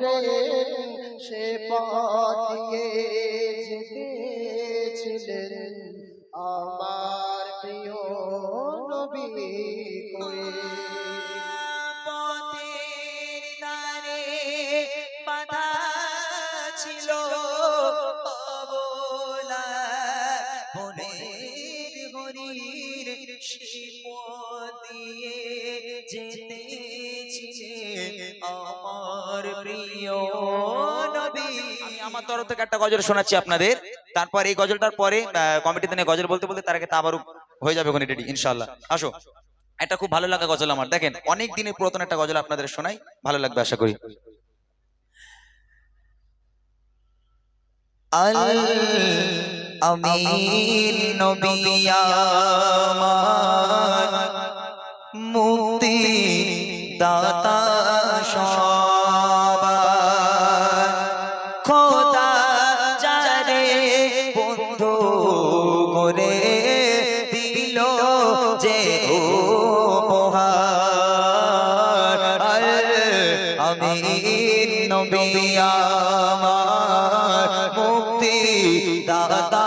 ঘোরে তরফ থেকে একটা গজল শোনাচ্ছি আপনাদের। তারপর এই গজলটার পরে কমিটিতে নিয়ে গজল বলতে বলতে তার আগে হয়ে যাবে ওখানে রেডি ইনশাল্লাহ আসো। একটা খুব ভালো লাগা গজল আমার। দেখেন, অনেক দিনের পুরাতন একটা গজল আপনাদের শোনাই, ভালো লাগবে আশা করি। মুক্তি দাতা আমার মুক্তি দাতা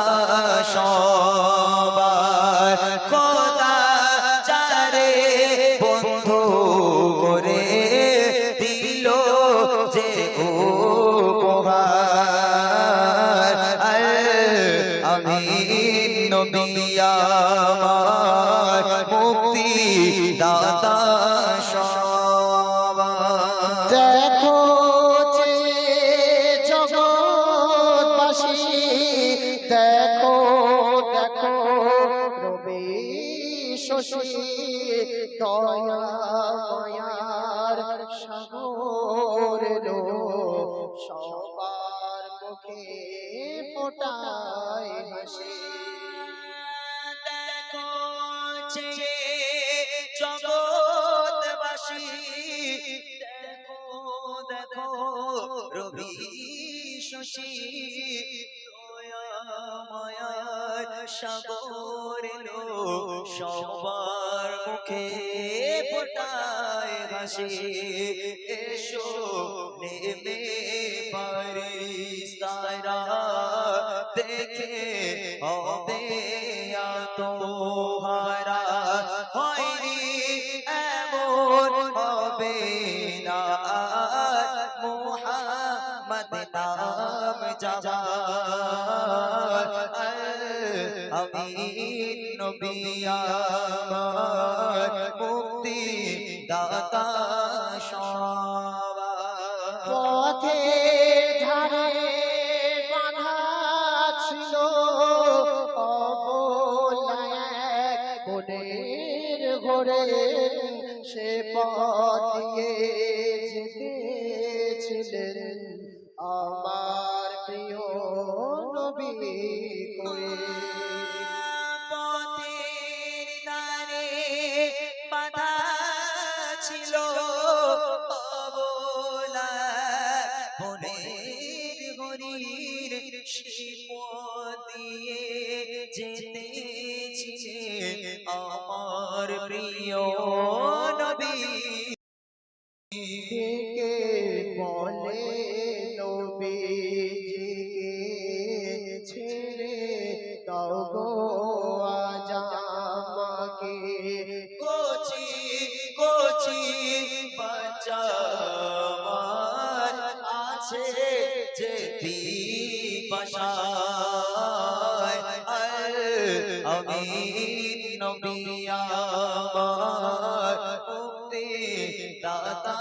দয়া মায়ার সাগর লো সবার মুখে ফোটায় হাসি। জগৎবাসী দেখো দেখো রবি শশী মায়ার সাগর এলো সবার মুখে ফোটায় হাসি। এসো নেমে তারা দেখে হবে তোহারা নবী আমার মুক্তি দাতা পথে ধারে বাঁধা ছিল বনের ঘোরে। সে পথ যেতেছিলেন আমার প্রিয় নবী করে বনের হরির শিপ দিয়ে যেতে আমার প্রিয়। আমি নবী আমার দাতা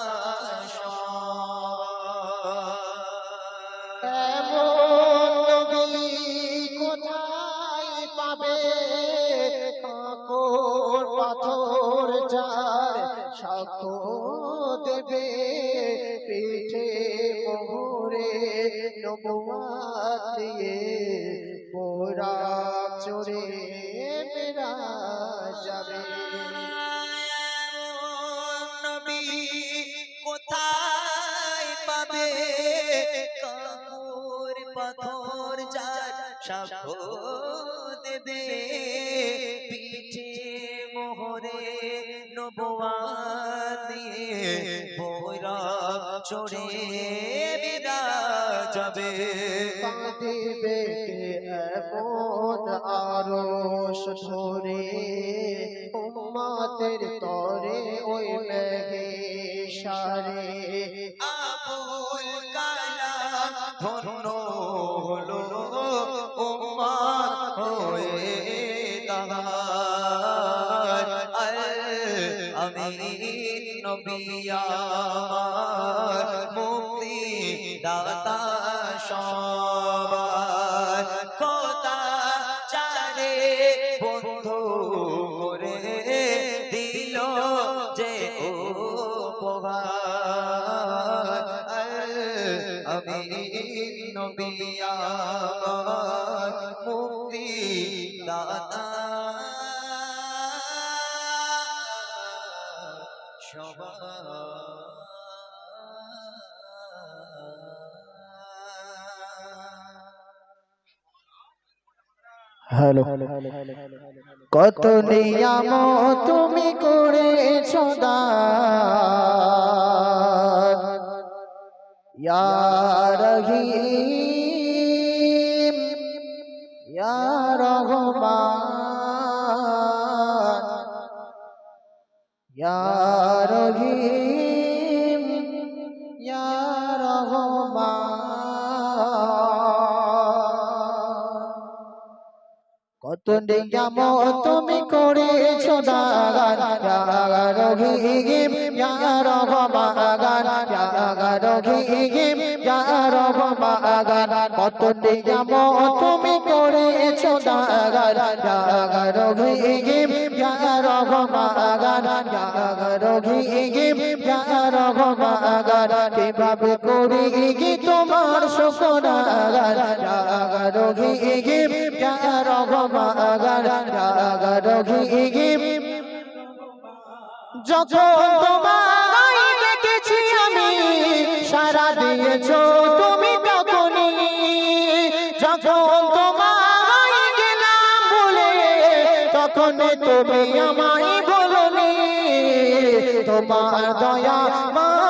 পাথর যার সাক্ষ্য দেবে? পিঠে মোহরে নবুয়াত দিয়ে পোড়া চড়ে পিঠে দিয়ে বৈরব চড়ে বিরাজ যাবে কাঁদিবে এমন আরশ ধরে উম্মাতের তরে ওই মেঘে সারে আবুল কালাম ধন্য আমিন নবী আমার মুক্তি দাতা সবার। কথা চারে বন্ধু করে দিল যে উপহার। আমি নবী হ্যালো। কত নিয়াম তুমি করেছ দান ইয়া রহিম। কত নিয়াম তুমি করেছ দাগান জাগার ঘিগিম যার বাগান জাগার ঘিগিম যার বাগান কত নিয়াম তুমি করেছ দাগান জাগার ঘিগিম যার বাগান জাগার ঘিগিম যার বাগান কীভাবে করি গি তোমার শুকরাগান জাগার ঘিগিম যার বাগান জাগার ঘিগিম যখন তোমায় দেখেছি আমি সারা দিয়েছ তুমি তখনই। যখন গেলাম বলে, তখন তুমি আমায় বলনি। তোমার দয়া মায়া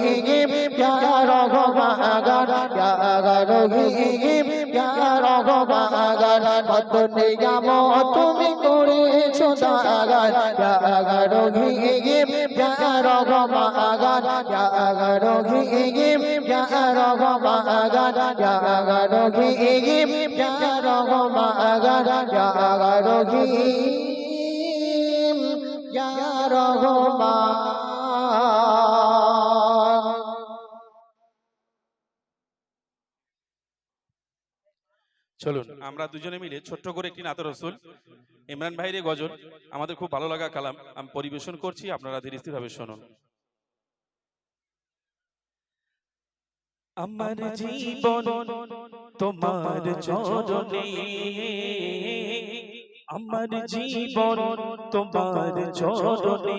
ঘিগিম যার বাগান জাগার ঘিগিম যার বাগান কত নিয়াম তুমি করেছ বাগান জাগার ঘিগিম যার বাগান জাগার ঘিগিম যার বাগান জাগার ঘিগিম যার বাগান চলুন। আমরা দুজনে মিলে ছোট্ট করে একটি নাত রসুল ইমরান ভাইয়ের এই গজল আমাদের খুব ভালো লাগা কালাম আমি পরিবেশন করছি আপনারা ধীরে স্থির ভাবে শুনুন। আমার জীবন তোমার চরণে। আমার জীবন তোমার চরণে।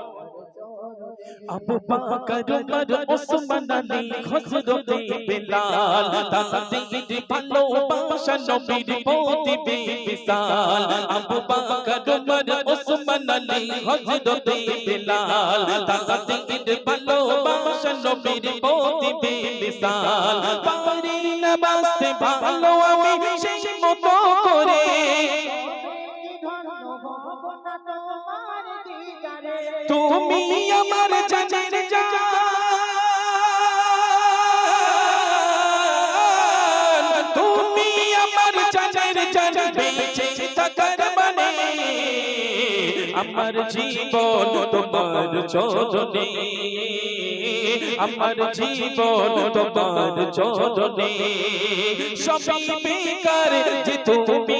আবু বকর উমর ওসমান আলী হযরতে বিলাল তাদের ভালোবাসা নবীর প্রতি বিশাল আবু বকর উমর ওসমান আলী হযরতে বিলাল তাদের ভালোবাসা নবীর প্রতি বিশাল পারি না বাসতে ভালো আমি সেই মতো করে তুমি আমার জানের জান। তুমি আমার জানের জান বেঁচে থাকার মানে। আমার জীবন তোমার চরণে। আমার জীবন তোমার চরণে। সবই বেকার যে তুমি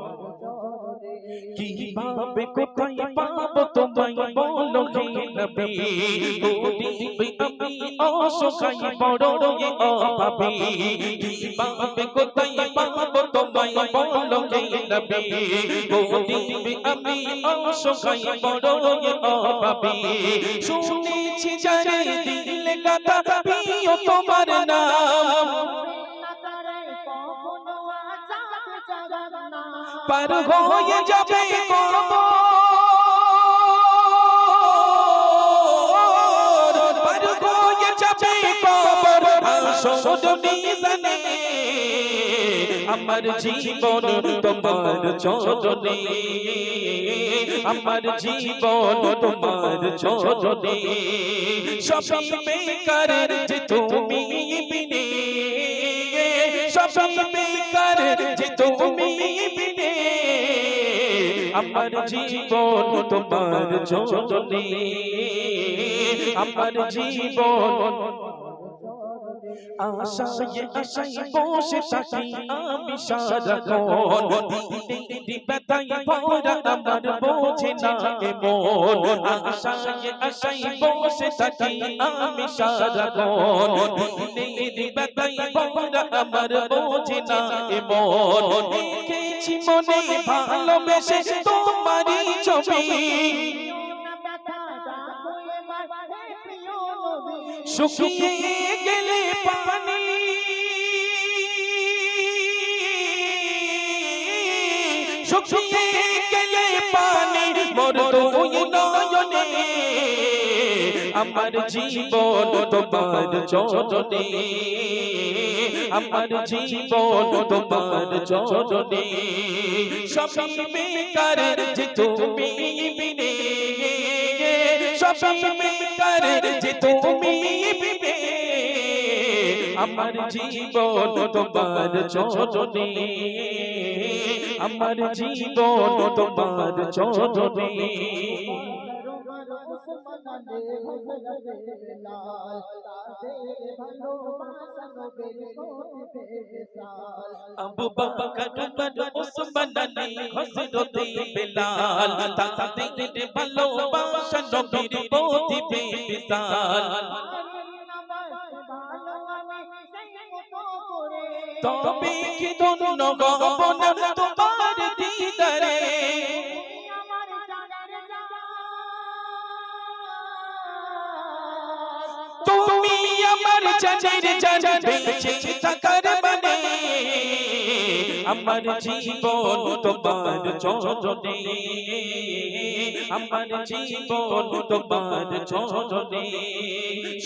কীভাবে কোথায় পাবো তোমায় বলো হে নবী? গরিব আমি অসহায় বড় রে অভাবী। কীভাবে কোথায় পাবো তোমায় বলো হে নবী? গরিব আমি অসহায় বড় রে অভাবী। শুনেছি জানে দিলে গাথা প্রিয় তোমার নাম। পার হয়ে যাবে কবর পার হয়ে যাবে কবর আসর মিজানে আমার জীবন তোমার চরণে আমার জীবন তোমার চরণে সবই বেকার যে তুমি বিনে। সবই বেকার যে তুমি আমার জীবন তোমার জননী আমার জীবন আশায় আশায় বসে থাকি আমি সারাক্ষণ দিনে দিবাতাই ভরা আমার বোঝে না এমন আশায় আশায় বসে থাকি আমি সারাক্ষণ দিনে দিবাতাই ভরা আমার বোঝে না এমন দেখেছি মনে ভালোবেসে তোমারই ছবি শুকিয়ে গেলে পানি। শুকিয়ে গেলে পানি মোর দুই নয়নে। আমার জীবন তোমার চরণে। আমার জীবন তোমার চরণে। সবই বেকার যে তুমি বিনে। সবই বেকার যে তুমি বিনে আমার জীবন তোমার চরণে আমার জীবন তোমার চরণে। আবু বকর উমর উসমান আলী হযরত বিলাল তাদের ভালোবাসা নবীর প্রতি বিশাল তবে কি ধন্য গবন তোমার দিদারে জানের জান বেঁচে থাকার মানে আমার জীবন তোমার চরণে আমার জীবন তোমার চরণে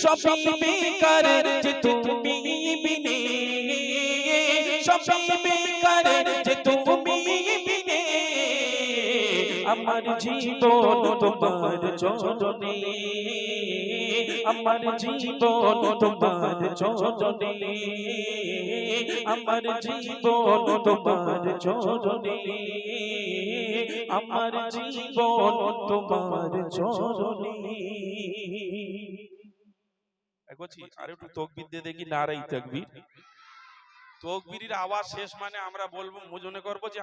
সবই বেকার যে তুমি বিনে সবই বেকার যে তুমি আমার জীবন তোমার চরণে আমার জীবন তোমার চরণে আমার জীবন তোমার চরণে আমার জীবন তোমার চরণে দেখি নারাই তকবির তকবির আওয়াজ শেষ মানে আমরা বলব মনে করব যে